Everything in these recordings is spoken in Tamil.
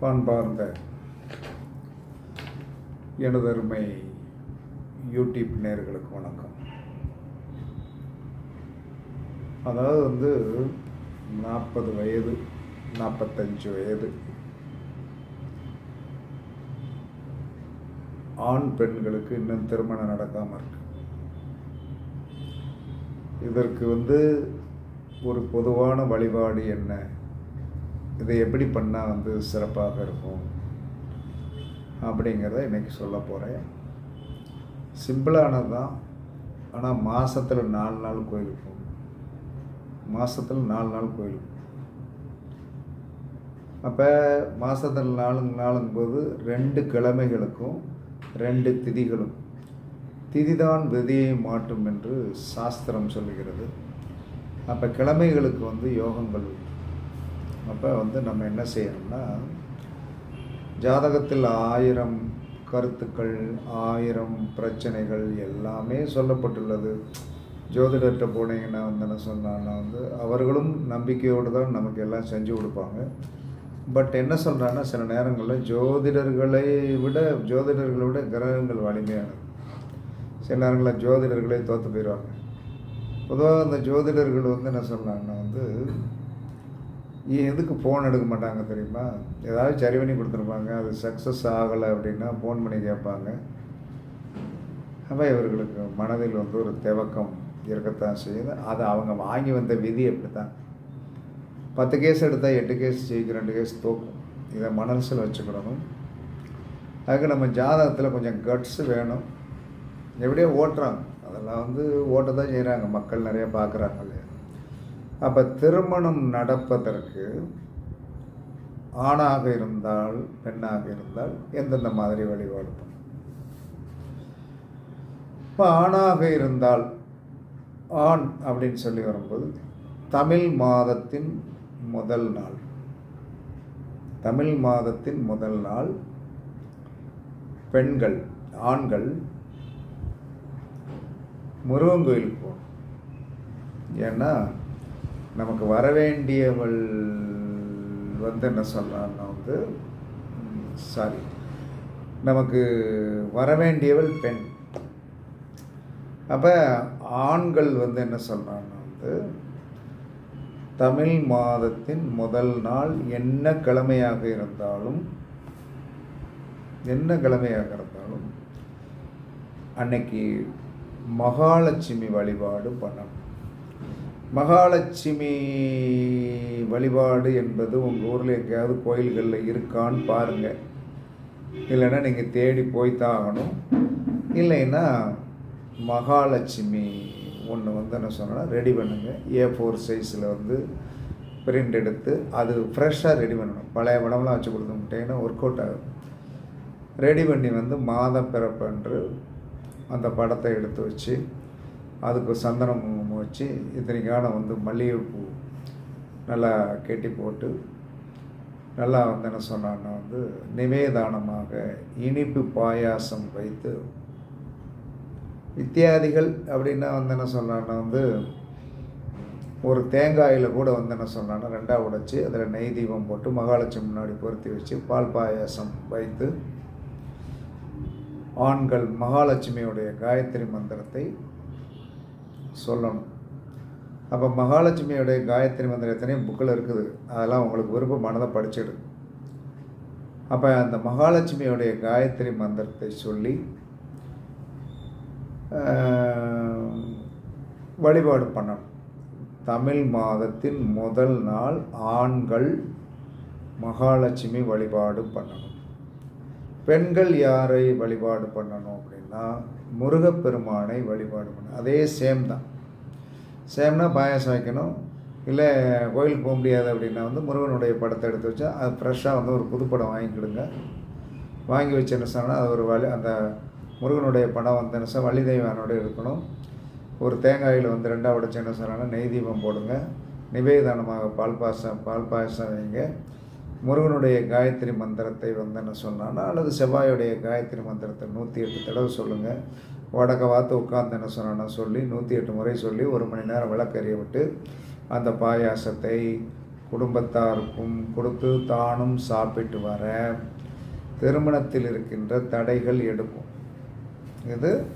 பண்பார்ந்த எனதருமை யூடியூப் நேர்களுக்கு வணக்கம். அதாவது வந்து நாற்பது வயது நாற்பத்தஞ்சு வயது. ஆண் பெண்களுக்கு இன்னும் திருமணம் நடக்காமல் இருக்கு. இதற்கு வந்து ஒரு பொதுவான வழிபாடு என்ன? இதை எப்படி பண்ணால் வந்து சிறப்பாக இருக்கும் அப்படிங்கிறத இன்றைக்கி சொல்ல போகிறேன் சிம்பிளானது தான் ஆனால் மாதத்தில் நாலு நாள் கோயிலுக்கு போகணும். மாதத்தில் நாலு நாள் கோயிலுக்கு அப்போ மாதத்தில் நாலு நாளுங்கும்போது ரெண்டு கிழமைகளுக்கும் ரெண்டு திதிகளும். திதிதான் விதியை மாட்டும் என்று சாஸ்திரம் சொல்கிறது அப்போ கிழமைகளுக்கு வந்து யோகங்கள் உண்டு அப்போ வந்து நம்ம என்ன செய்யணும்னா ஜாதகத்தில் ஆயிரம் கருத்துக்கள் ஆயிரம் பிரச்சனைகள் எல்லாமே சொல்லப்பட்டுள்ளது. ஜோதிடர்கிட்ட போனீங்கன்னா வந்து என்ன சொன்னான்னா வந்து அவர்களும் நம்பிக்கையோடு தான் நமக்கு எல்லாம் செஞ்சு கொடுப்பாங்க. பட் என்ன சொல்கிறாங்கன்னா சில நேரங்களில் ஜோதிடர்களை விட ஜோதிடர்களை விட கிரகங்கள் வலிமையானது. சில நேரங்களில் ஜோதிடர்களே தோற்று போயிடுவாங்க. பொதுவாக அந்த ஜோதிடர்கள் வந்து என்ன சொல்கிறாங்கன்னா வந்து எதுக்கு ஃபோன் எடுக்க மாட்டாங்க தெரியுமா? ஏதாவது சரி பண்ணி கொடுத்துருப்பாங்க. அது சக்ஸஸ் ஆகலை அப்படின்னா ஃபோன் பண்ணி கேட்பாங்க. அப்போ இவர்களுக்கு மனதில் வந்து ஒரு தேவக்கம் இருக்கத்தான் செய்யுது. அது அவங்க வாங்கி வந்த விதி அப்படி தான் பத்து கேஸ் எடுத்தால் எட்டு கேஸ் ஜெயிக்கும் ரெண்டு கேஸ் தோக்கும். இதை மனசில் வச்சுக்கிடணும். அதுக்கு நம்ம ஜாதகத்தில் கொஞ்சம் கட்ஸ் வேணும். எப்படியோ ஓட்டுறாங்க. அதெல்லாம் வந்து ஓட்ட தான் செய்கிறாங்க மக்கள் நிறையா பார்க்குறாங்க. அப்போ திருமணம் நடப்பதற்கு ஆணாக இருந்தால் பெண்ணாக இருந்தால் எந்தெந்த மாதிரி வழிபாடு இப்போ ஆணாக இருந்தால் ஆண் அப்படின்னு சொல்லி வரும்போது தமிழ் மாதத்தின் முதல் நாள். தமிழ் மாதத்தின் முதல் நாள் பெண்கள் ஆண்கள் முருகன் கோயிலுக்கு போகணும். ஏன்னா நமக்கு வரவேண்டியவள் வந்து என்ன சொல்லலாம்னா வந்து சாரி நமக்கு வரவேண்டியவள் பெண். அப்போ ஆண்கள் வந்து என்ன சொல்கிறாங்கன்னா வந்து தமிழ் மாதத்தின் முதல் நாள் என்ன கிழமையாக இருந்தாலும் என்ன கிழமையாக இருந்தாலும் அன்னைக்கு மகாலட்சுமி வழிபாடு பண்ணணும். மகாலட்சுமி வழிபாடு என்பது உங்கள் ஊரில் எங்கேயாவது கோயில்களில் இருக்கான்னு பாருங்கள் இல்லைன்னா நீங்கள் தேடி போய்த்தான் ஆகணும். இல்லைன்னா மகாலட்சுமி ஒன்று வந்து என்ன சொன்னால் ரெடி பண்ணுங்கள் ஏ ஃபோர் சைஸில் வந்து பிரிண்ட் எடுத்து அது ஃப்ரெஷ்ஷாக ரெடி பண்ணணும். பழைய படம்லாம் வச்சு கொடுத்துட்டேன்னா ஒர்க் அவுட் ஆகும். ரெடி பண்ணி வந்து மாத பிறப்பன்று அந்த படத்தை எடுத்து வச்சு அதுக்கு சந்தனம் குங்குமம் வச்சு இத்தனைக்கான வந்து மல்லிகைப்பூ நல்லா கெட்டி போட்டு நல்லா வந்து என்ன சொன்னான்னா வந்து நிவேதானமாக இனிப்பு பாயாசம் வைத்து வித்தியாதிகள் அப்படின்னா வந்து என்ன சொன்னான்னா வந்து ஒரு தேங்காயில் கூட வந்து என்ன சொன்னான்னா ரெண்டாக உடைச்சி அதில் நெய் தீபம் போட்டு மகாலட்சுமி முன்னாடி பொருத்தி வச்சு பால் பாயாசம் வைத்து ஆண்கள் மகாலட்சுமியுடைய காயத்ரி மந்திரத்தை சொல்லணும். அப்போ மகாலட்சுமியுடைய காயத்ரி மந்திரம் எத்தனையும் புக்கில் இருக்குது. அதெல்லாம் உங்களுக்கு விருப்பமானதை படிச்சிடு. அப்போ அந்த மகாலட்சுமியுடைய காயத்ரி மந்திரத்தை சொல்லி வழிபாடு பண்ணணும். தமிழ் மாதத்தின் முதல் நாள் ஆண்கள் மகாலட்சுமி வழிபாடு பண்ணணும். பெண்கள் யாரை வழிபாடு பண்ணணும் அப்படின்னா முருகப்பெருமானை வழிபாடு பண்ணணும். அதே சேம் தான். சேம்னா பாயாசம் வைக்கணும். இல்லை கோயிலுக்கு போக முடியாது அப்படின்னா வந்து முருகனுடைய படத்தை எடுத்து வச்சா அது ஃப்ரெஷ்ஷாக வந்து ஒரு புதுப்படம் வாங்கிக்கிடுங்க வாங்கி வச்சு என்ன சொன்னால் அது ஒரு வழி அந்த முருகனுடைய படம் வந்து என்ன வள்ளி தெய்வானோட இருக்கணும். ஒரு தேங்காயில் வந்து ரெண்டாக உடச்சு என்ன சொன்னாங்கன்னா நெய் தீபம் போடுங்க. நிவேதானமாக பால் பாசம் பால் பாயசம் வைங்க. முருகனுடைய காயத்ரி மந்திரத்தை வந்து என்ன சொன்னான்னா அல்லது செவ்வாயுடைய காயத்ரி மந்திரத்தை நூற்றி எட்டு தடவை சொல்லுங்கள் வடக்க வாத்து உட்காந்து என்ன சொன்னா சொல்லி நூற்றி எட்டு முறை சொல்லி ஒரு மணி நேரம் விளக்கறிய விட்டு அந்த பாயாசத்தை குடும்பத்தாருக்கும் கொடுத்து தானும் சாப்பிட்டு வர திருமணத்தில் இருக்கின்ற தடைகள் எடுக்கும். இது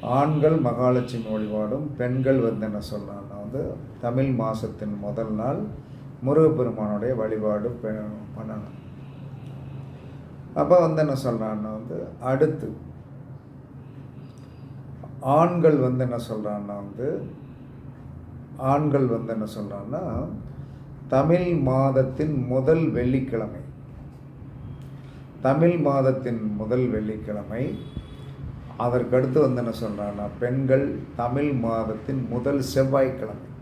ஆண்கள் மகாலட்சுமி வழிபாடும் பெண்கள் வந்து என்ன சொல்லலாம்னா வந்து தமிழ் மாதத்தின் முதல் நாள் முருகப்பெருமானுடைய வழிபாடு பெ- பண்ணணும். அப்போ வந்து என்ன சொல்கிறான்னா வந்து அடுத்து ஆண்கள் வந்து என்ன சொல்கிறான்னா வந்து ஆண்கள் வந்து என்ன சொல்கிறான்னா தமிழ் மாதத்தின் முதல் வெள்ளிக்கிழமை. தமிழ் மாதத்தின் முதல் வெள்ளிக்கிழமை. அதற்கடுத்து வந்து என்ன சொல்கிறான்னா பெண்கள் தமிழ் மாதத்தின் முதல் செவ்வாய்க்கிழமை.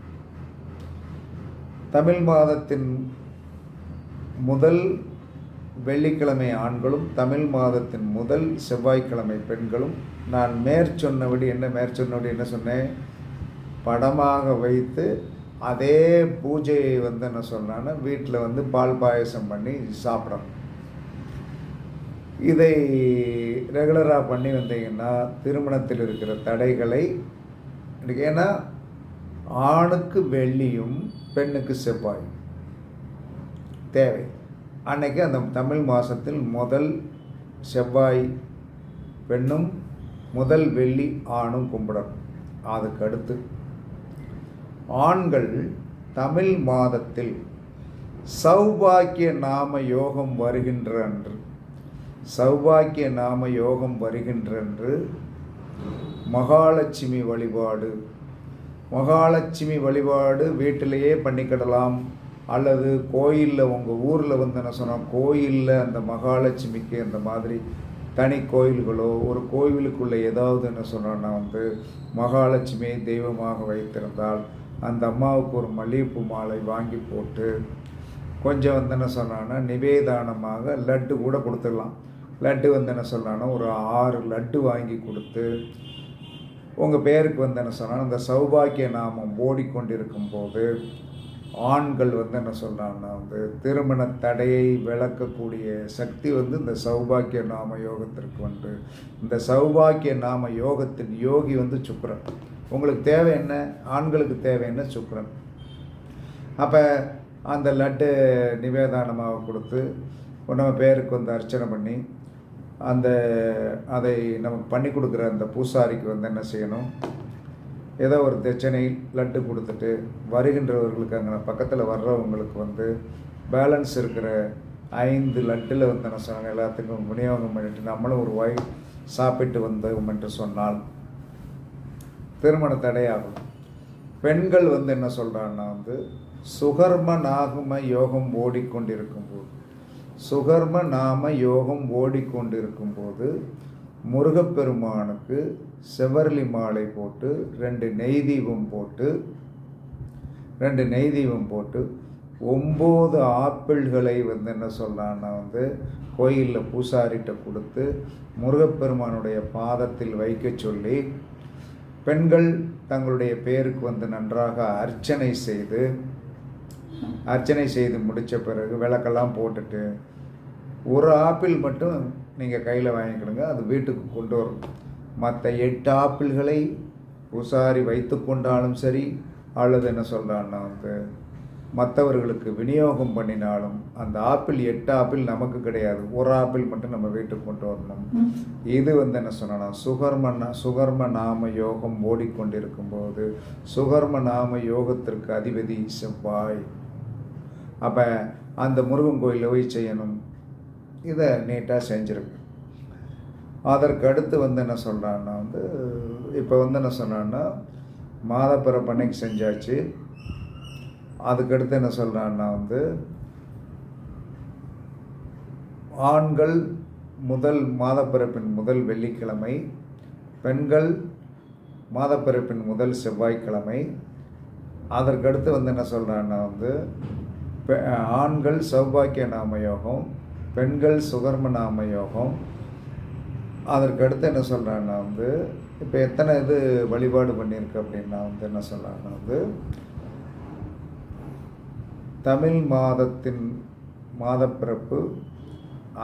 தமிழ் மாதத்தின் முதல் வெள்ளிக்கிழமை ஆண்களும் தமிழ் மாதத்தின் முதல் செவ்வாய்க்கிழமை பெண்களும். நான் மேற்சொன்னபடி என்ன மேற்சொன்னபடி என்ன சொன்னேன்? படமாக வைத்து அதே பூஜையை வந்து என்ன சொன்னான்னா வீட்டில் வந்து பால் பாயசம் பண்ணி சாப்பிடணும். இதை ரெகுலராக பண்ணி வந்தீங்கன்னா திருமணத்தில் இருக்கிற தடைகளை ஏன்னா ஆணுக்கு வெள்ளியும் பெண்ணுக்கு செவ்வாய் தேவை. அன்னைக்கு அந்த தமிழ் மாதத்தில் முதல் செவ்வாய் பெண்ணும் முதல் வெள்ளி ஆணும் கும்பிடணும். அதுக்கு அடுத்து ஆண்கள் தமிழ் மாதத்தில் சௌபாக்கிய நாம யோகம் வருகின்ற அன்று சௌபாக்கிய நாம யோகம் வருகின்ற அன்று மகாலட்சுமி வழிபாடு மகாலட்சுமி வழிபாடு வீட்டிலேயே பண்ணிக்கிடலாம். அல்லது கோயிலில் உங்கள் ஊரில் வந்து என்ன சொன்னால் கோயிலில் அந்த மகாலட்சுமிக்கு அந்த மாதிரி தனி கோயில்களோ ஒரு கோவிலுக்குள்ளே ஏதாவது என்ன சொன்னோன்னா வந்து மகாலட்சுமியை தெய்வமாக வைத்திருந்தால் அந்த அம்மாவுக்கு ஒரு மல்லிகைப்பூ மாலை வாங்கி போட்டு கொஞ்சம் வந்து என்ன சொன்னான்னா நிவேதானமாக லட்டு கூட கொடுத்துடலாம். லட்டு வந்து என்ன சொன்னான்னா ஒரு ஆறு லட்டு வாங்கி கொடுத்து உங்கள் பேருக்கு வந்து என்ன சொன்னால் அந்த சௌபாக்கிய நாமம் ஓடிக்கொண்டிருக்கும் போது ஆண்கள் வந்து என்ன சொல்கிறாங்கன்னா வந்து திருமண தடையை விளக்கக்கூடிய சக்தி வந்து இந்த சௌபாக்கிய நாம யோகத்திற்கு உண்டு. இந்த சௌபாக்கிய நாம யோகத்தின் யோகி வந்து சுக்கரன் உங்களுக்கு தேவை என்ன? ஆண்களுக்கு தேவை என்ன? சுக்கரன் அப்போ அந்த லட்டு நிவேதானமாக கொடுத்து நம்ம பேருக்கு வந்து அர்ச்சனை பண்ணி அந்த அதை நம்ம பண்ணி கொடுக்குற அந்த பூசாரிக்கு வந்து என்ன செய்யணும்? ஏதோ ஒரு தட்சணை லட்டு கொடுத்துட்டு வருகின்றவர்களுக்கு அங்கே பக்கத்தில் வர்றவங்களுக்கு வந்து பேலன்ஸ் இருக்கிற ஐந்து லட்டில் வந்து நான் சொன்னாங்க எல்லாத்துக்கும் விநியோகம் பண்ணிட்டு நம்மளும் ஒரு வாய் சாப்பிட்டு வந்தோம் என்று சொன்னால் திருமண தடையாகும். பெண்கள் வந்து என்ன சொல்கிறாங்கன்னா வந்து சுகர்ம நாகம யோகம் ஓடிக்கொண்டிருக்கும் போது சுகர்ம நாம யோகம் ஓடிக்கொண்டிருக்கும் போது முருகப்பெருமானுக்கு செவர்லி மாலை போட்டு ரெண்டு நெய் தீபம் போட்டு ரெண்டு நெய் தீபம் போட்டு ஒம்பது ஆப்பிள்களை வந்து என்ன சொல்லலான்னா வந்து கோயிலில் பூசாரிட்ட கொடுத்து முருகப்பெருமானுடைய பாதத்தில் வைக்க சொல்லி பெண்கள் தங்களுடைய பேருக்கு வந்து நன்றாக அர்ச்சனை செய்து அர்ச்சனை செய்து முடித்த பிறகு விளக்கெல்லாம் போட்டுட்டு ஒரு ஆப்பிள் மட்டும் நீங்கள் கையில் வாங்கிக்கிடுங்க அது வீட்டுக்கு கொண்டு வரும். மற்ற எட்டு ஆப்பிள்களை பூசாரி வைத்து கொண்டாலும் சரி அல்லது என்ன சொல்கிறான்னா வந்து மற்றவர்களுக்கு விநியோகம் பண்ணினாலும் அந்த ஆப்பிள் எட்டு ஆப்பிள் நமக்கு கிடையாது. ஒரு ஆப்பிள் மட்டும் நம்ம வீட்டுக்கு கொண்டு வரணும். இது வந்து என்ன சொன்னா சுகர்ம சுகர்ம நாம யோகம் ஓடிக்கொண்டிருக்கும் போது சுகர்ம நாம யோகத்திற்கு அதிபதி செவ்வாய். அப்போ அந்த முருகன் கோயிலில் போய் செய்யணும். இதை நீட்டாக செஞ்சுருக்கு. அதற்கு அடுத்து வந்து என்ன சொல்கிறான்னா வந்து இப்போ வந்து என்ன சொன்னான்னா மாதப்பிறப்பு அன்னைக்கு செஞ்சாச்சு. அதுக்கடுத்து என்ன சொல்கிறான்னா வந்து ஆண்கள் முதல் மாதப்பிறப்பின் முதல் வெள்ளிக்கிழமை பெண்கள் மாதப்பிறப்பின் முதல் செவ்வாய்க்கிழமை. அதற்கடுத்து வந்து என்ன சொல்கிறான்னா வந்து பெ- ஆண்கள் சௌபாக்கிய நாம யோகம் பெண்கள் சுகர்ம நாம யோகம் அதற்கடுத்து என்ன சொல்கிறான்னா வந்து இப்போ எத்தனை இது வழிபாடு பண்ணியிருக்கு அப்படின்னா வந்து என்ன சொல்கிறேன்னா வந்து தமிழ் மாதத்தின் மாதப்பிறப்பு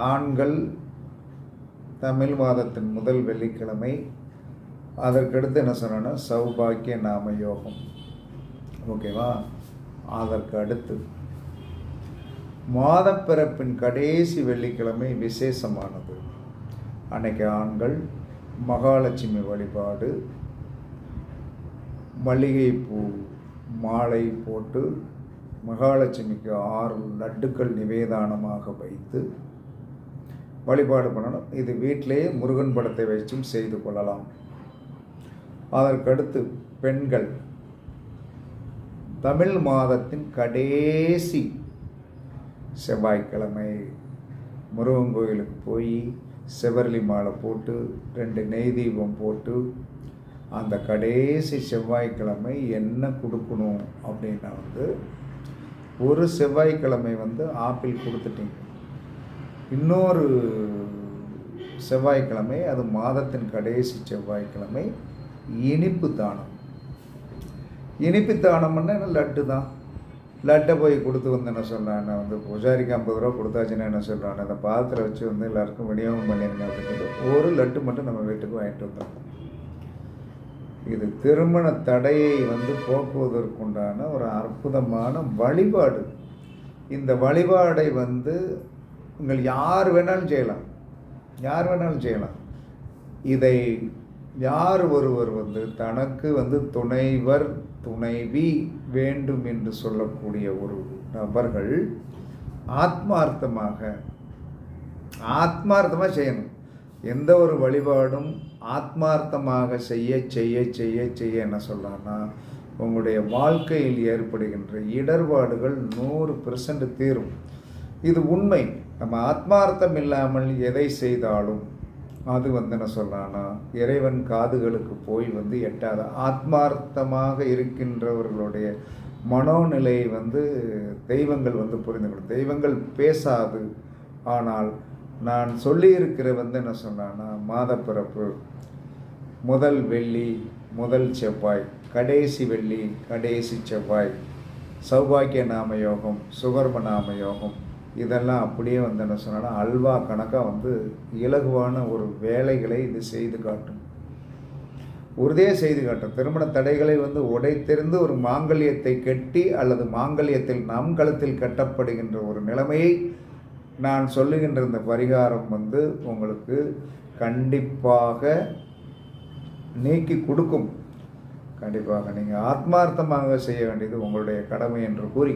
ஆண்கள் தமிழ் மாதத்தின் முதல் வெள்ளிக்கிழமை அதற்கடுத்து என்ன சொல்கிறேன்னா சௌபாக்கிய நாம யோகம் ஓகேவா? அதற்கு அடுத்து மாதப்பிறப்பின் கடைசி வெள்ளிக்கிழமை விசேஷமானது. அன்னைக்கு ஆண்கள் மகாலட்சுமி வழிபாடு மல்லிகைப்பூ மாலை போட்டு மகாலட்சுமிக்கு ஆறு லட்டுக்கள் நிவேதானமாக வைத்து வழிபாடு பண்ணணும். இது வீட்டிலேயே முருகன் படத்தை வச்சும் செய்து கொள்ளலாம். அதற்கடுத்து பெண்கள். தமிழ் மாதத்தின் கடைசி செவ்வாய்க்கிழமை முருகன் கோயிலுக்கு போய் செவரலி மாலை போட்டு ரெண்டு நெய் தீபம் போட்டு அந்த கடைசி செவ்வாய்க்கிழமை என்ன கொடுக்கணும் அப்படின்னா வந்து ஒரு செவ்வாய்க்கிழமை வந்து ஆப்பிள் கொடுத்துட்டீங்க. இன்னொரு செவ்வாய்க்கிழமை அது மாதத்தின் கடைசி செவ்வாய்க்கிழமை இனிப்பு தானம். இனிப்பு தானம்னா என்ன? லட்டு தான். லட்டை போய் கொடுத்து வந்து என்ன சொல்கிறான் வந்து பூஜாரிக்கு ஐம்பது ரூபா கொடுத்தாச்சுன்னா என்ன சொல்கிறான் அந்த பாத்திரம் வச்சு வந்து எல்லாருக்கும் விநியோகம் பண்ணிடுங்க அப்படின்னு ஒரு லட்டு மட்டும் நம்ம வீட்டுக்கு வாங்கிட்டு வந்தோம். இது திருமண தடையை வந்து போக்குவதற்குண்டான ஒரு அற்புதமான வழிபாடு. இந்த வழிபாடை வந்து உங்கள் யார் வேணாலும் செய்யலாம். யார் வேணாலும் செய்யலாம். இதை யார் ஒருவர் வந்து தனக்கு வந்து துணைவர் துணைவி வேண்டும் என்று சொல்லக்கூடிய ஒரு நபர்கள் ஆத்மார்த்தமாக ஆத்மார்த்தமாக செய்யணும். எந்த ஒரு வழிபாடும் ஆத்மார்த்தமாக செய்ய செய்ய செய்ய செய்ய என்ன சொல்லலாம்னா உங்களுடைய வாழ்க்கையில் ஏற்படுகின்ற இடர்பாடுகள் நூறு பெர்சன்ட் தீரும். இது உண்மை. நம்ம ஆத்மார்த்தம் இல்லாமல் எதை செய்தாலும் அது வந்து என்ன சொல்லலாம்னா இறைவன் காதுகளுக்கு போய் வந்து எட்டாத ஆத்மார்த்தமாக இருக்கின்றவர்களுடைய மனோநிலையை வந்து தெய்வங்கள் வந்து புரிந்து கொள்ளும். தெய்வங்கள் பேசாது. ஆனால் நான் சொல்லியிருக்கிற வந்து என்ன சொன்னான்னா மாதப்பிறப்பு முதல் வெள்ளி முதல் செவ்வாய் கடைசி வெள்ளி கடைசி செவ்வாய் சௌபாக்கிய நாம யோகம் சுகர்ம நாம யோகம் இதெல்லாம் அப்படியே வந்து என்ன சொன்னால் அல்வா கணக்காக வந்து இலகுவான ஒரு வேலைகளை இது செய்து காட்டும். உறுதியே செய்து காட்டும். திருமண தடைகளை வந்து உடைத்தெறிந்து ஒரு மாங்கல்யத்தை கட்டி அல்லது மாங்கல்யத்தில் நம் கழுத்தில் கட்டப்படுகின்ற ஒரு நிலைமையை நான் சொல்லுகின்ற இந்த பரிகாரம் வந்து உங்களுக்கு கண்டிப்பாக நீக்கி கொடுக்கும். கண்டிப்பாக நீங்கள் ஆத்மார்த்தமாக செய்ய வேண்டியது உங்களுடைய கடமை என்று கூறி.